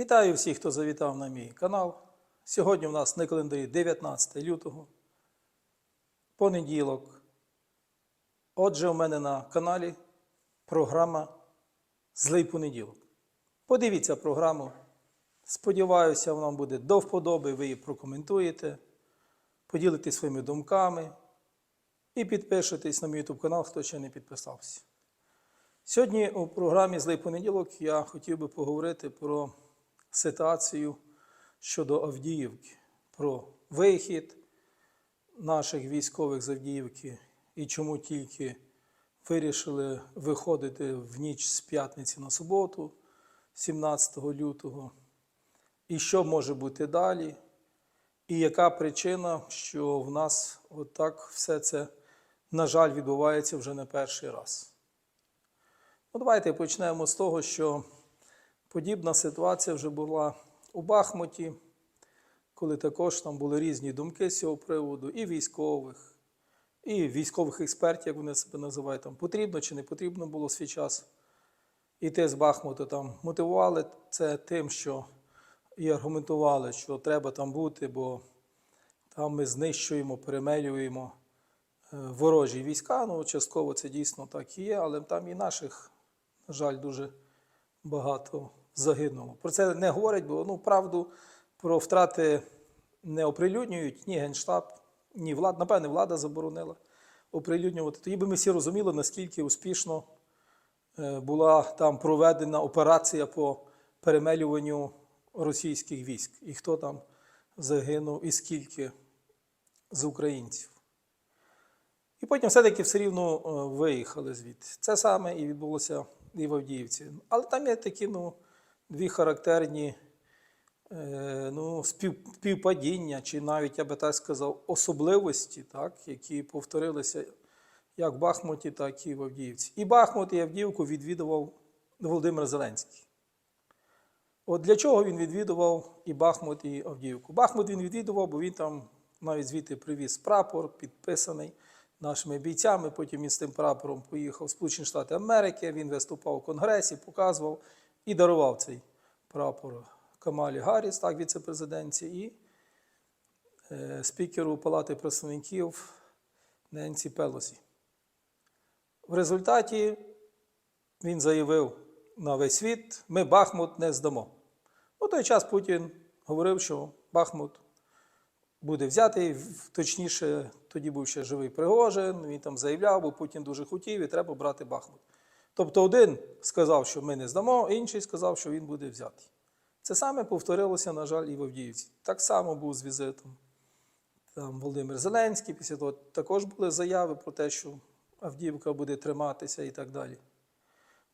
Вітаю всіх, хто завітав на мій канал. Сьогодні у нас на календарі 19 лютого, понеділок. Отже, у мене на каналі програма Злий понеділок. Подивіться програму. Сподіваюся, вона буде до вподоби, ви її прокоментуєте, поділитесь своїми думками і підпишитесь на мій YouTube канал, хто ще не підписався. Сьогодні у програмі Злий понеділок я хотів би поговорити про ситуацію щодо Авдіївки, про вихід наших військових з Авдіївки і чому тільки вирішили виходити в ніч з п'ятниці на суботу, 17 лютого, і що може бути далі, і яка причина, що в нас отак все це, на жаль, відбувається вже не перший раз. Ну, давайте почнемо з того, що подібна ситуація вже була у Бахмуті, коли також там були різні думки з цього приводу, і військових, і військових експертів, як вони себе називають, там потрібно чи не потрібно було свій час іти з Бахмуту. Там мотивували це тим, що і аргументували, що треба там бути, бо там ми знищуємо, перемелюємо е, ворожі війська. Ну, частково це дійсно так і є, але там і наших, на жаль, дуже багато загинуло. Про це не говорять, бо ну, правду про втрати не оприлюднюють ні Генштаб, ні влада, напевне, влада заборонила оприлюднювати. Тоді би ми всі розуміли, наскільки успішно е, була там проведена операція по перемелюванню російських військ, і хто там загинув, і скільки з українців. І потім все-таки все рівно е, виїхали звідти. Це саме і відбулося і в Авдіївці. Але там є такі ну, дві характерні е, ну, співпадіння, чи навіть, я би так сказав, особливості, так, які повторилися як в Бахмуті, так і в Авдіївці. І Бахмут, і Авдіївку відвідував Володимир Зеленський. От для чого він відвідував і Бахмут, і Авдіївку? Бахмут він відвідував, бо він там навіть звідти привіз прапор, підписаний нашими бійцями. Потім він з тим прапором поїхав в Сполучені Штати Америки. Він виступав у Конгресі, показував і дарував цей прапор Камалі Гарріс, так, віце-президенті, і е, спікеру Палати представників Ненсі Пелосі. В результаті він заявив на весь світ: ми Бахмут не здамо. У той час Путін говорив, що Бахмут буде взятий, точніше, тоді був ще живий Пригожин, він там заявляв, бо Путін дуже хотів і треба брати Бахмут. Тобто один сказав, що ми не здамо, інший сказав, що він буде взятий. Це саме повторилося, на жаль, і в Авдіївці. Так само був з візитом там Володимир Зеленський, після того також були заяви про те, що Авдіївка буде триматися і так далі.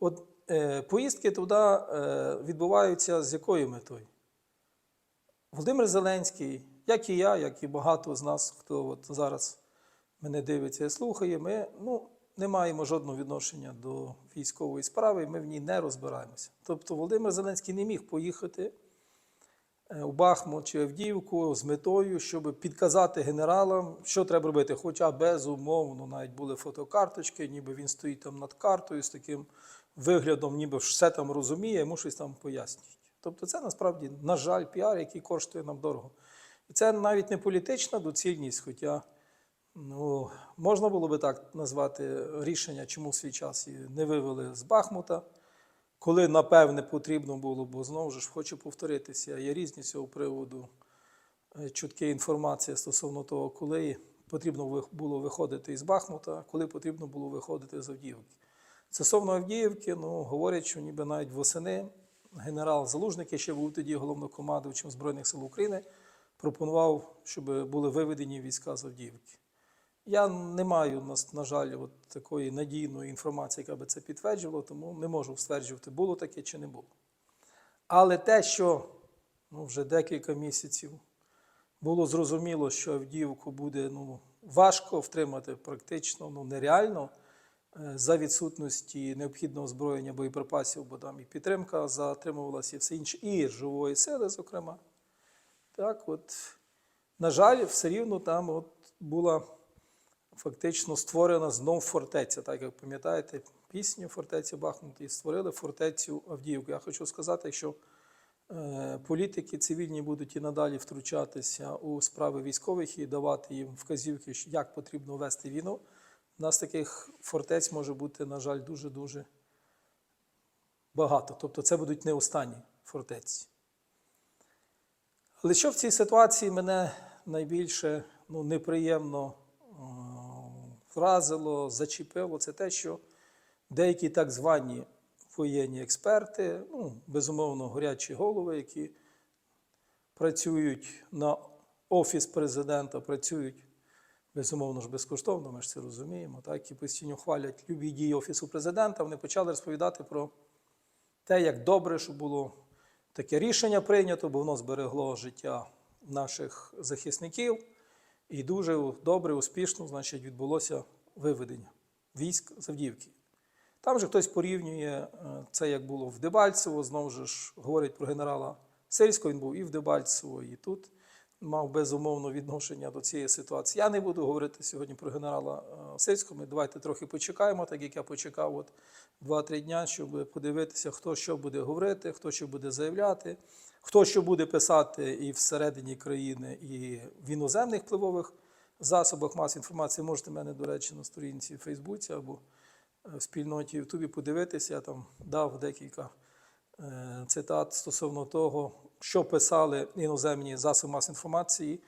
От е, поїздки туди е, відбуваються з якою метою? Володимир Зеленський, як і я, як і багато з нас, хто от зараз мене дивиться і слухає, ми ну, не маємо жодного відношення до військової справи, ми в ній не розбираємося. Тобто Володимир Зеленський не міг поїхати е, у Бахмут чи Авдіївку з метою, щоб підказати генералам, що треба робити. Хоча безумовно навіть були фотокарточки, ніби він стоїть там над картою з таким виглядом, ніби все там розуміє, йому щось там пояснюють. Тобто це насправді, на жаль, піар, який коштує нам дорого. І це навіть не політична доцільність, хоча ну, можна було би так назвати рішення, чому в свій час її не вивели з Бахмута, коли, напевне, потрібно було, бо знову ж хочу повторитися, є різні з цього приводу е, чутки інформації стосовно того, коли потрібно було виходити із Бахмута, коли потрібно було виходити з Авдіївки. Стосовно Авдіївки, ну, говорять, що ніби навіть восени генерал Залужник, який ще був тоді головнокомандувачем Збройних сил України, пропонував, щоб були виведені війська з Авдіївки. Я не маю, на, жаль, от такої надійної інформації, яка би це підтверджувала, тому не можу стверджувати, було таке чи не було. Але те, що ну, вже декілька місяців було зрозуміло, що Авдіївку буде ну, важко втримати практично, ну, нереально е, за відсутності необхідного озброєння боєприпасів, бо там і підтримка затримувалася, і все інше, і живої сили, зокрема. Так, от, на жаль, все рівно там от була фактично створена знов фортеця. Так як пам'ятаєте пісню фортеця Бахмут і створили фортецю Авдіївку. Я хочу сказати, що е, політики цивільні будуть і надалі втручатися у справи військових і давати їм вказівки, як потрібно вести війну. У нас таких фортець може бути, на жаль, дуже-дуже багато. Тобто це будуть не останні фортеці. Але що в цій ситуації мене найбільше ну, неприємно вразило, зачепило, це те, що деякі так звані воєнні експерти, ну, безумовно, горячі голови, які працюють на офіс президента, працюють безумовно ж безкоштовно, ми ж це розуміємо, так, і постійно хвалять любі дії Офісу президента, вони почали розповідати про те, як добре, що було таке рішення прийнято, бо воно зберегло життя наших захисників. І дуже добре, успішно, значить, відбулося виведення військ з Авдіївки. Там же хтось порівнює е, це, як було в Дебальцево, знову ж говорить про генерала Сирського, він був і в Дебальцево, і тут мав безумовно відношення до цієї ситуації. Я не буду говорити сьогодні про генерала е, Сирського. Ми давайте трохи почекаємо, так як я почекав от 2-3 дня, щоб подивитися, хто що буде говорити, хто що буде заявляти, хто що буде писати і всередині країни, і в іноземних впливових засобах масової інформації. Можете мене, до речі, на сторінці в Фейсбуці або е, в спільноті Ютубі подивитися. Я там дав декілька е, цитат стосовно того, що писали іноземні засоби масової інформації,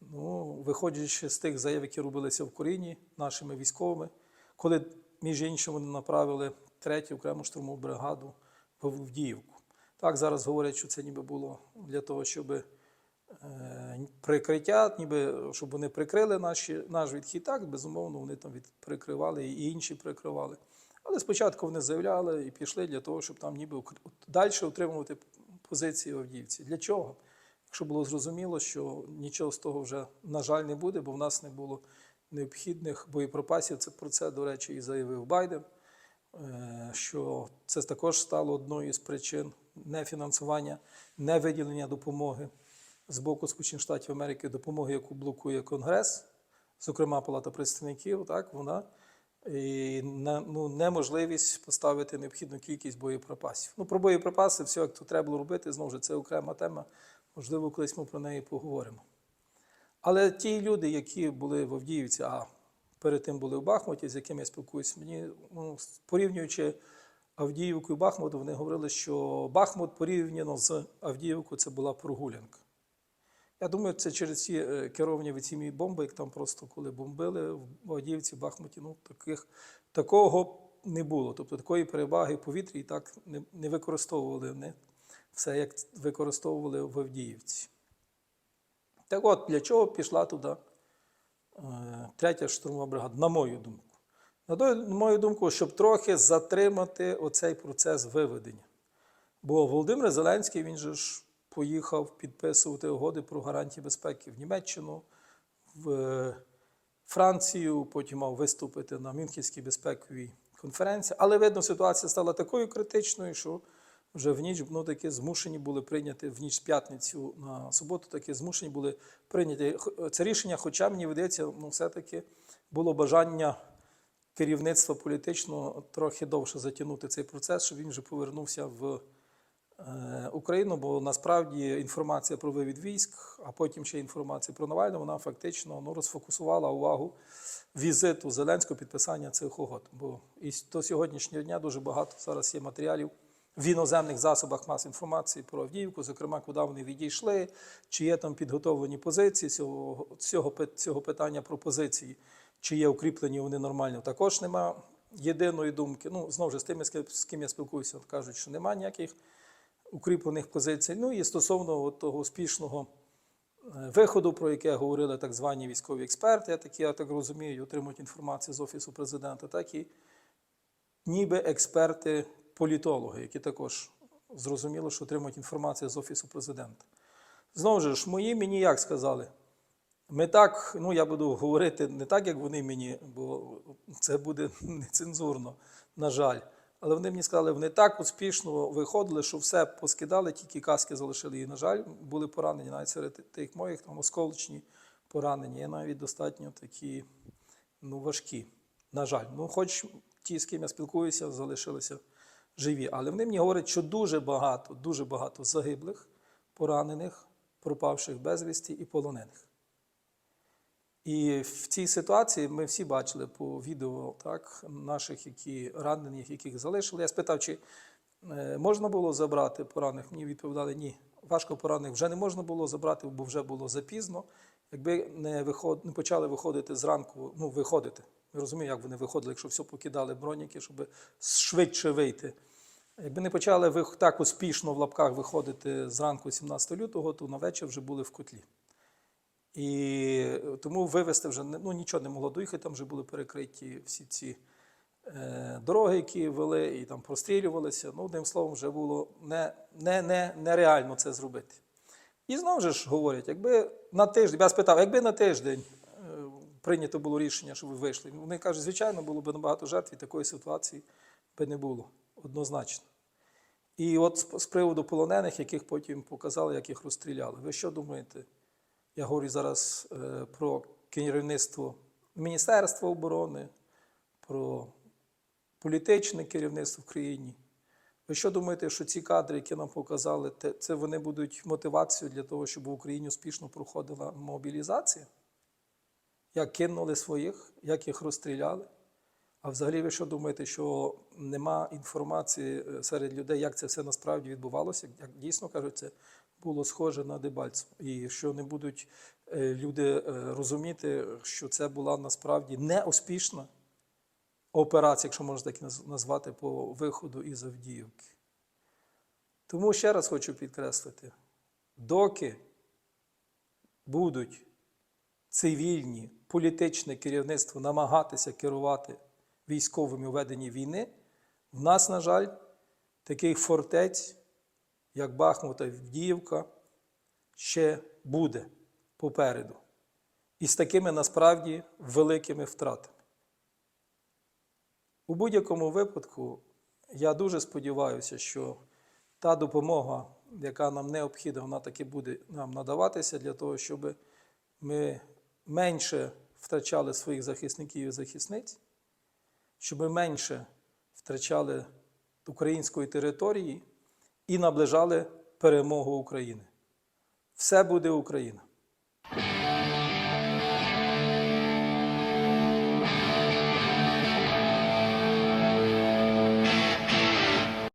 ну, виходячи з тих заяв, які робилися в Коріні нашими військовими, коли, між іншим, вони направили третю окрему штурмову бригаду в Авдіївку. Так, зараз говорять, що це ніби було для того, щоб е, прикриття, ніби щоб вони прикрили наші, наш відхід. Так, безумовно, вони там прикривали і інші прикривали. Але спочатку вони заявляли і пішли для того, щоб там ніби далі утримувати позиції Авдіївці. Для чого? Якщо було зрозуміло, що нічого з того вже, на жаль, не буде, бо в нас не було необхідних боєприпасів. Це про це, до речі, і заявив Байден, е, що це також стало одною з причин нефінансування, невиділення допомоги з боку Сполучених Штатів Америки, допомоги, яку блокує Конгрес, зокрема Палата представників, так, вона і ну, неможливість поставити необхідну кількість боєприпасів. Ну, про боєприпаси, все, як то треба було робити, знову ж це окрема тема. Можливо, колись ми про неї поговоримо. Але ті люди, які були в Авдіївці, а перед тим були в Бахмуті, з якими я спілкуюся, мені ну, порівнюючи Авдіївку і Бахмут, вони говорили, що Бахмут порівняно з Авдіївкою це була прогулянка. Я думаю, це через ці е, керовані авіаційні бомби, як там просто коли бомбили в Авдіївці, Бахмуті, ну таких, такого не було. Тобто такої переваги в повітрі і так не, не використовували вони все, як використовували в Авдіївці. Так от, для чого пішла туди е, третя штурмова бригада, на мою думку. На мою думку, щоб трохи затримати оцей процес виведення. Бо Володимир Зеленський він же ж поїхав підписувати угоди про гарантії безпеки в Німеччину, в е, Францію, потім мав виступити на Мюнхенській безпековій конференції. Але видно, ситуація стала такою критичною, що вже в ніч ну, таки змушені були прийняти в ніч з п'ятницю на суботу, таки змушені були прийняти це рішення. Хоча мені видається, ну все-таки було бажання керівництва політичного трохи довше затягнути цей процес, щоб він вже повернувся в е, Україну, бо насправді інформація про вивід військ, а потім ще інформація про Навального, вона фактично ну, розфокусувала увагу візиту Зеленського підписання цих угод. Бо і до сьогоднішнього дня дуже багато зараз є матеріалів в іноземних засобах масової інформації про Авдіївку, зокрема, куди вони відійшли, чи є там підготовлені позиції цього, цього, цього питання про позиції, чи є укріплені вони нормально. Також нема єдиної думки. Ну, знову ж з тими, з ким- я спілкуюся, кажуть, що немає ніяких укріплених позицій. Ну і стосовно от того успішного е, виходу, про яке говорили так звані військові експерти, такі, я так розумію, отримують інформацію з Офісу президента, так і ніби експерти, політологи, які також зрозуміло, що отримують інформацію з Офісу президента. Знову ж, мої мені як сказали, ми так, ну я буду говорити не так, як вони мені, бо це буде нецензурно, на жаль. Але вони мені сказали, вони так успішно виходили, що все поскидали, тільки каски залишили. І, на жаль, були поранені навіть серед тих моїх там осколочні поранені. Є навіть достатньо такі ну, важкі. На жаль. Ну, хоч ті, з ким я спілкуюся, залишилися живі. Але вони мені говорять, що дуже багато, дуже багато загиблих, поранених, пропавших безвісті і полонених. І в цій ситуації ми всі бачили по відео так, наших, які ранених, яких залишили. Я спитав, чи е, можна було забрати поранених. Мені відповідали, ні. Важко поранених вже не можна було забрати, бо вже було запізно. Якби не, виход, не почали виходити зранку, ну, виходити. Я розумію, як вони виходили, якщо все покидали броніки, щоб швидше вийти. Якби не почали так успішно в лапках виходити зранку 17 лютого, то на вечір вже були в котлі. І тому вивезти вже ну, нічого не могло доїхати, там вже були перекриті всі ці е, дороги, які вели, і там прострілювалися. Ну, одним словом, вже було не, не, не, нереально це зробити. І знову ж говорять, якби на тиждень, я спитав, якби на тиждень е, прийнято було рішення, що ви вийшли. Вони кажуть, звичайно, було б набагато жертв, і такої ситуації би не було однозначно. І от з- з приводу полонених, яких потім показали, як їх розстріляли. Ви що думаєте? Я говорю зараз е, про керівництво Міністерства оборони, про політичне керівництво в країні. Ви що думаєте, що ці кадри, які нам показали, це вони будуть мотивацією для того, щоб в Україні успішно проходила мобілізація? Як кинули своїх, як їх розстріляли? А взагалі, ви що думаєте, що нема інформації е, серед людей, як це все насправді відбувалося? Як дійсно кажуть, це було схоже на Дебальцево. І що не будуть е, люди е, розуміти, що це була насправді неуспішна операція, якщо можна так назвати, по виходу із Авдіївки. Тому ще раз хочу підкреслити: доки будуть цивільні, політичне керівництво намагатися керувати військовими у веденні війни, в нас, на жаль, таких фортець, як Бахмут і Авдіївка, ще буде попереду. І з такими насправді великими втратами. У будь-якому випадку я дуже сподіваюся, що та допомога, яка нам необхідна, вона таки буде нам надаватися для того, щоб ми менше втрачали своїх захисників і захисниць, щоб ми менше втрачали української території і наближали перемогу України. Все буде Україна!